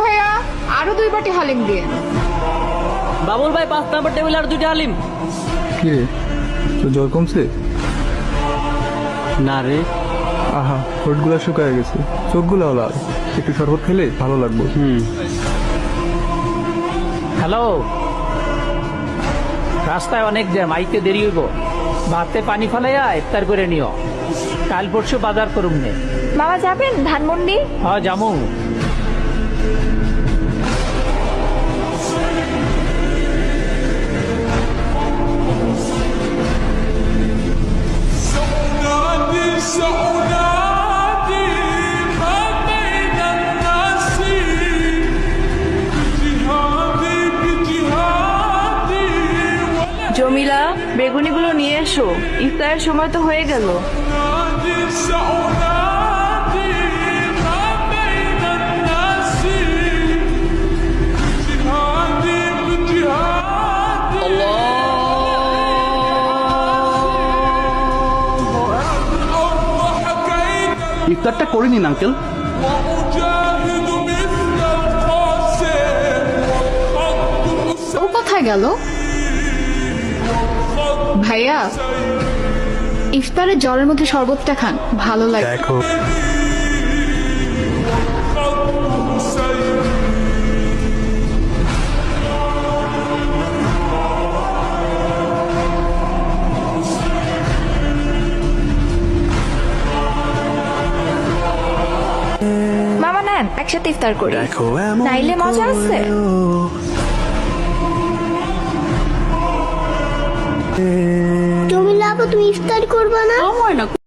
ভাইয়া আরও দুই বাটি হালিম দিয়ে। বাবুল ভাই পাঁচ নাম্বার টেবিল আর দুইটা হালিম। কি রে? তোর জ্বর কমছে? না রে। আহা ঠোঁটগুলো শুকায় গেছে। চোখগুলো লাল একটু শরবত খেলে ভালো লাগবে। হুম। হ্যালো রাস্তায় অনেক জ্যাম আইতে দেরি হইব। ভাতে পানি ফেলাইয়া ইফতার করে নিও। কাল পরশু বাজার করুম নে। মামা যাবেন? ধানমন্ডি? হ্যাঁ জামু জমিলা বেগুনিগুলো নিয়ে এসো। ইফতারের সময় তো হয়ে গেল। ইফতারটা করে নিন আঙ্কেল। ও কোথায় গেল? ভাইয়া ইফতারে জলের মধ্যে শরবতটা খান ভালো লাগে। দেখো। মামা নেন একসাথে ইফতার করি। নাইলে মজা আছে। তুমি ইফতার করবে না।